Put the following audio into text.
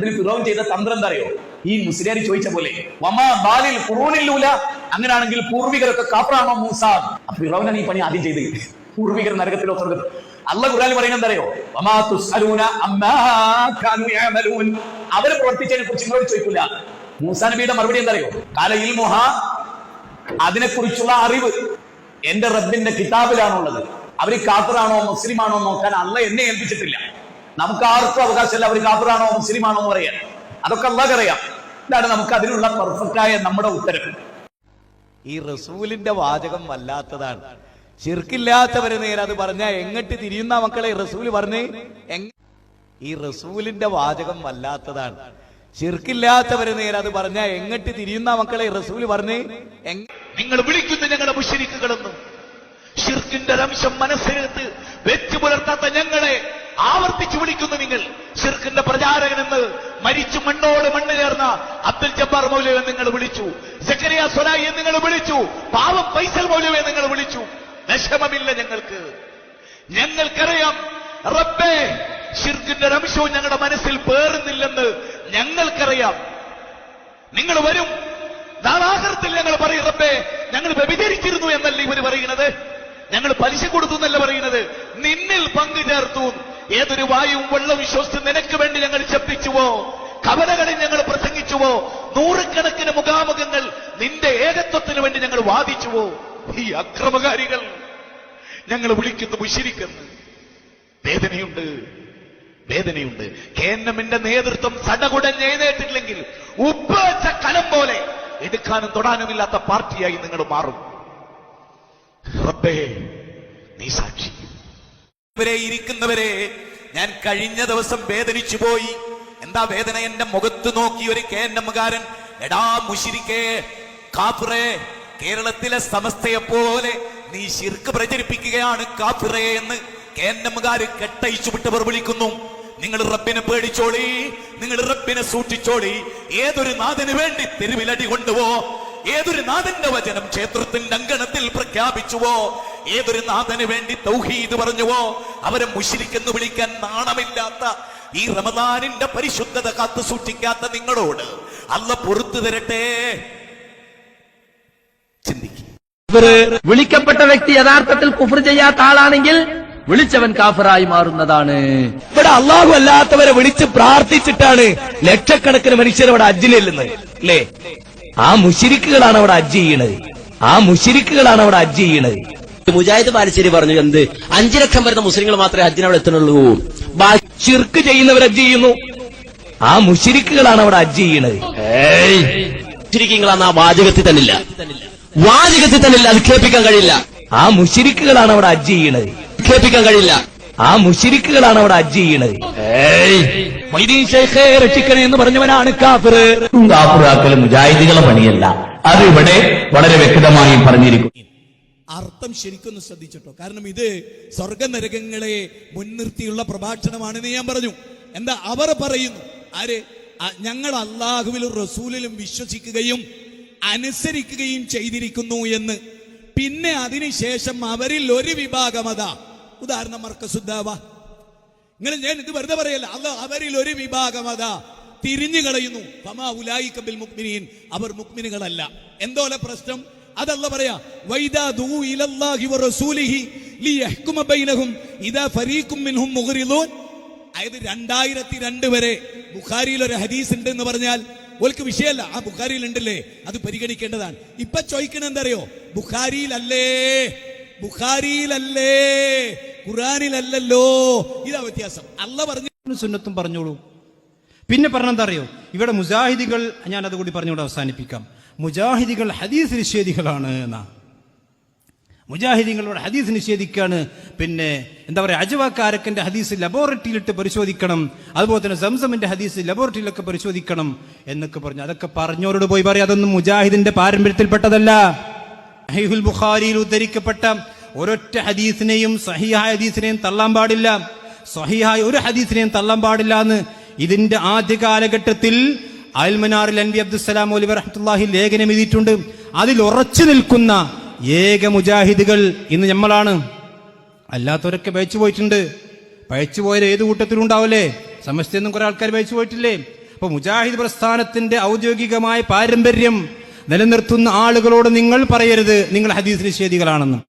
അതിന് ഫിറോൻ ചെയ്ത തന്ത്രം എന്താ അറിയോ ഈ മുസ്ലിയാർ ചോദിച്ച പോലെ വമാ ബാലിൽ ഖുറൂനില്ലൂല. അങ്ങനെയാണെങ്കിൽ പൂർവികരൊക്കെ കാഫറാണോ മൂസ? ഫിറോനാണ് ഈ പണി ആദ്യം ചെയ്ത് പൂർവികർ നരകത്തിലോ സ്വർഗത്തിലോ. അല്ല ഖുർആൻ പറയുന്നത് അറിയോ വമാ തുസ്അലൂന അമ്മാ കാനു യഅമലൂൻ. അവർ പ്രവർത്തിച്ചതിനെ കുറിച്ച് നിങ്ങളോട് ചോദിക്കില്ല മൂസാ നബിയുടെ മറുപടി എന്താ അറിയോ കാല ഇൽമുഹ. അതിനെക്കുറിച്ചുള്ള അറിവ് എന്റെ റബ്ബിന്റെ കിതാബിലാണുള്ളത്. അവർ കാത്തറാണോ മുസ്ലിമാണോ നോക്കാൻ അല്ല എന്നെ ഏൽപ്പിച്ചിട്ടില്ല. നമുക്ക് ആർക്കും അവകാശമില്ല അവർ കാപ്പറാണോ മുസ്ലിമാണോ എന്ന് പറയാൻ. അതൊക്കെ അള്ളാഹ് അറിയാം. ഇതാണ് നമുക്ക് അതിനുള്ള ആയ നമ്മുടെ ഉത്തരവ് ഈ റസൂലിന്റെ വാചകം വല്ലാത്തതാണ്. ശിർക്കില്ലാത്തവരെ നേരെ അത് പറഞ്ഞ എങ്ങട്ട് തിരിയുന്ന മക്കളെ റസൂൽ പറഞ്ഞ്? ഈ റസൂലിന്റെ വാചകം വല്ലാത്തതാണ്. ശിർക്കില്ലാത്തവരെ നേരെ അത് പറഞ്ഞ എങ്ങട്ട് തിരിയുന്ന മക്കളെ റസൂൽ പറഞ്ഞ്? നിങ്ങൾ വിളിക്കുന്ന ഞങ്ങളുടെ മുഷരിക്കുകളെന്നും ഷിർക്കിന്റെ അംശം മനസ്സിലെടുത്ത് വെച്ചു പുലർത്താത്ത ഞങ്ങളെ ആവർത്തിച്ചു വിളിക്കുന്നു നിങ്ങൾ. ഷിർഖിന്റെ പ്രചാരകൻ എന്ന് മരിച്ചു മണ്ണോട് മണ്ണ് ചേർന്ന അബ്ദുൽ ജബ്ബാർ മൗലവെ നിങ്ങൾ വിളിച്ചു. സെക്കരിയ സൊലായി നിങ്ങൾ വിളിച്ചു. പാവം ഫൈസൽ മൗലവെ നിങ്ങൾ വിളിച്ചു. വിഷമമില്ല ഞങ്ങൾക്ക്. ഞങ്ങൾക്കറിയാം റബ്ബേ ഷിർഖിന്റെ രംശവും ഞങ്ങളുടെ മനസ്സിൽ പേറുന്നില്ലെന്ന് ഞങ്ങൾക്കറിയാം. നിങ്ങൾ വരും. നാളാഹരത്തിൽ ഞങ്ങൾ പറയും റബ്ബേ ഞങ്ങൾ വ്യഭിചരിച്ചിരുന്നു എന്നല്ല ഇവർ പറയുന്നത്? ഞങ്ങൾ പലിശ കൊടുത്തു എന്നല്ല പറയുന്നത്? നിന്നിൽ പങ്കു ചേർത്തു. ഏതൊരു വായുവും വെള്ളവും വിശ്വസിച്ച് നിനക്ക് വേണ്ടി ഞങ്ങൾ ശബ്ദിച്ചുവോ കവലകളിൽ ഞങ്ങൾ പ്രസംഗിച്ചുവോ? നൂറുകണക്കിന് മുഖാമുഖങ്ങൾ നിന്റെ ഏകത്വത്തിന് വേണ്ടി ഞങ്ങൾ വാദിച്ചുവോ? ഈ അക്രമകാരികൾ ഞങ്ങൾ വിളിക്കുന്നു മുഷിരിക്കുന്നു വേദനയുണ്ട്. വേദനയുണ്ട്. കേന്നമിന്റെ നേതൃത്വം സടകുടഞ്ഞ് എഴുന്നേറ്റില്ലെങ്കിൽ ഉപ്പ് വെച്ച കലം പോലെ എടുക്കാനും തൊടാനുമില്ലാത്ത പാർട്ടിയായി നിങ്ങൾ മാറും. റബ്ബേ നീ സാക്ഷി. ഇവരെ ഇരിക്കുന്നവരെ ഞാൻ കഴിഞ്ഞ ദിവസം വേദനിച്ചു പോയി. എന്താ വേദന? എന്റെ മുഖത്ത് നോക്കി ഒരു കെ കേന്നമ്മുകാരൻ എടാ മുഷിരിക്കേ കാപ്പുറേ കേരളത്തിലെ സമസ്തയെ പോലെ നീ ശിർക്ക് പ്രചരിപ്പിക്കുകയാണ് കാഫിറേ എന്ന് കെ കേന്നമ്മുകാര് കെട്ടയിച്ചു വിട്ടവർ വിളിക്കുന്നു നിങ്ങൾ റബ്ബിനെ പേടിച്ചോളി നിങ്ങൾ റബ്ബിനെ സൂക്ഷിച്ചോളി. ഏതൊരു നാഥന് വേണ്ടി തെരുവിലടി കൊണ്ടുവോ ഏതൊരു നാഥന്റെ വചനം ക്ഷേത്രത്തിന്റെ അങ്കണത്തിൽ പ്രഖ്യാപിച്ചുവോ ഏതൊരു നാഥന് വേണ്ടി തൗഹീദ് പറഞ്ഞുവോ? അവരെ മുഷിരിക്കെന്ന് വിളിക്കാൻ നാണമില്ലാത്ത ഈ റമദാനിന്റെ പരിശുദ്ധത കാത്തു സൂക്ഷിക്കാത്ത നിങ്ങളോട് അല്ല പൊറത്തു തരട്ടെ? ചിന്തിക്കും. വിളിക്കപ്പെട്ട വ്യക്തി യഥാർത്ഥത്തിൽ കുഫർ ചെയ്യാത്ത ആളാണെങ്കിൽ വിളിച്ചവൻ കാഫറായി മാറുന്നതാണ്. ഇവിടെ അള്ളാഹു അല്ലാത്തവരെ വിളിച്ച് പ്രാർത്ഥിച്ചിട്ടാണ് ലക്ഷക്കണക്കിന് മനുഷ്യർ അവിടെ അജ്ജിലെല്ലുന്നത് അല്ലേ? ആ മുഷിരിക്കുകളാണ് അവിടെ അജ്ജ് ചെയ്യണത്. ആ മുഷിരിക്കുകളാണ് അവിടെ അജ്ജ് ചെയ്യണത്. മുജാഹിദ് ബാലശ്ശേരി പറഞ്ഞു എന്ത്? അഞ്ചു ലക്ഷം വരുന്ന മുസ്ലിങ്ങൾ മാത്രമേ ഹജ്ജിന് അവിടെ എത്തുന്നുള്ളൂ. ചിർക്ക് ചെയ്യുന്നവർ ഹജ്ജ് ചെയ്യുന്നു. ആ മുഷിരിക്കുകളാണ് അവിടെ ഹജ്ജ് ചെയ്യണത്. മുസ്ലിങ്ങളാണ് ആ വാചകത്തിൽ തന്നില്ല. വാചകത്തിൽ തന്നില്ല അത് കേൾപ്പിക്കാൻ കഴിയില്ല. ആ മുഷിരിക്കുകളാണ് അവിടെ ഹജ്ജ് ചെയ്യണത്. കേൾപ്പിക്കാൻ കഴിയില്ല. ആ മുഷിരിക്കുകളാണ് അവിടെ ഹജ്ജ് ചെയ്യണത്. മൊയ്തീൻ ഷെയ്ഖെ രക്ഷിക്കണേ എന്ന് പറഞ്ഞവനാണ് കാഫിർ. കാഫിറാക്കൽ മുജാഹിദികളെ പണിയല്ല. അത് ഇവിടെ വളരെ വ്യക്തമായി പറഞ്ഞിരിക്കും അർത്ഥം ശരിക്കൊന്ന് ശ്രദ്ധിച്ചിട്ടോ? കാരണം ഇത് സ്വർഗനരകങ്ങളെ മുൻനിർത്തിയുള്ള പ്രഭാഷണമാണെന്ന് ഞാൻ പറഞ്ഞു. എന്താ? അവർ പറയുന്നു. ആര്? ഞങ്ങൾ അള്ളാഹുവിലും റസൂലിലും വിശ്വസിക്കുകയും അനുസരിക്കുകയും ചെയ്തിരിക്കുന്നു എന്ന്. പിന്നെ അതിനുശേഷം അവരിൽ ഒരു വിഭാഗം അതാ. ഉദാഹരണം മർക്കസുദ്ധാവ നിങ്ങൾ ഞാൻ ഇത് വെറുതെ പറയല്ല. അല്ല അവരിൽ ഒരു വിഭാഗം അതാ. തിരിഞ്ഞു കളയുന്നു ഫമാ അവർ മുക്മിനുകളല്ല എന്തോലെ പ്രശ്നം? അതല്ല പറയാ അതായത് രണ്ടായിരത്തി രണ്ട് വരെ ബുഖാരിയിൽ ഒരു ഹദീസ് ഉണ്ട് എന്ന് പറഞ്ഞാൽ ഓൽക്ക് വിഷയമല്ല ആ ബുഖാരിയിൽ ഉണ്ടല്ലേ അത് പരിഗണിക്കേണ്ടതാണ്. ഇപ്പൊ ചോദിക്കണ എന്തറിയോ ബുഖാരിയിലല്ലേ ബുഖാരിയിലല്ലേ ഖുറാനിലല്ലോ ഇതാ വ്യത്യാസം. അല്ല പറഞ്ഞു സുന്നത്തും പറഞ്ഞോളൂ. പിന്നെ പറഞ്ഞെന്താ അറിയോ? ഇവിടെ മുജാഹിദികൾ ഞാൻ അതുകൂടി പറഞ്ഞുകൊണ്ട് അവസാനിപ്പിക്കാം. മുജാഹിദികൾ ഹദീസ് നിഷേധികളാണ് എന്നാ. മുജാഹിദികളുടെ ഹദീസ് നിഷേധിക്കാണ്. പിന്നെ എന്താ പറയുക അജവാക്കാരക്കന്റെ ഹദീസ് ലബോറട്ടറിയിലിട്ട് പരിശോധിക്കണം. അതുപോലെ തന്നെ സംസമിന്റെ ഹദീസ് ലബോറട്ടറിയിലൊക്കെ പരിശോധിക്കണം എന്നൊക്കെ പറഞ്ഞു. അതൊക്കെ പറഞ്ഞവരോട് പോയി പറയാം. അതൊന്നും മുജാഹിദിന്റെ പാരമ്പര്യത്തിൽപ്പെട്ടതല്ല. ഹൈഹുൽ ബുഖാരിയിൽ ഉദ്ധരിക്കപ്പെട്ട ഒരൊറ്റ ഹദീസിനെയും സഹിഹായ ഹദീസിനെയും തള്ളാൻ പാടില്ല. സഹിഹായ ഒരു ഹദീസിനെയും തള്ളാൻ പാടില്ല എന്ന് ഇതിന്റെ ആദ്യ കാലഘട്ടത്തിൽ അൽമനാറിൽ അൻവി അബ്ദുസലാം ഒലി വറഹത്തുല്ലാഹി ലേഖനം എഴുതിയിട്ടുണ്ട്. അതിൽ ഉറച്ചു നിൽക്കുന്ന ഏക മുജാഹിദുകൾ ഇന്ന് നമ്മളാണ് അല്ലാത്തവരൊക്കെ പയച്ചു പോയിട്ടുണ്ട്. പയച്ചു പോയത് ഏത് കൂട്ടത്തിലും ഉണ്ടാവില്ലേ സമസ്തയൊന്നും കുറെ ആൾക്കാർ പയച്ചു പോയിട്ടില്ലേ? അപ്പൊ മുജാഹിദ് പ്രസ്ഥാനത്തിന്റെ ഔദ്യോഗികമായ പാരമ്പര്യം നിലനിർത്തുന്ന ആളുകളോട് നിങ്ങൾ പറയരുത്. നിങ്ങൾ ഹദീസ് നിഷേധികളാണെന്ന്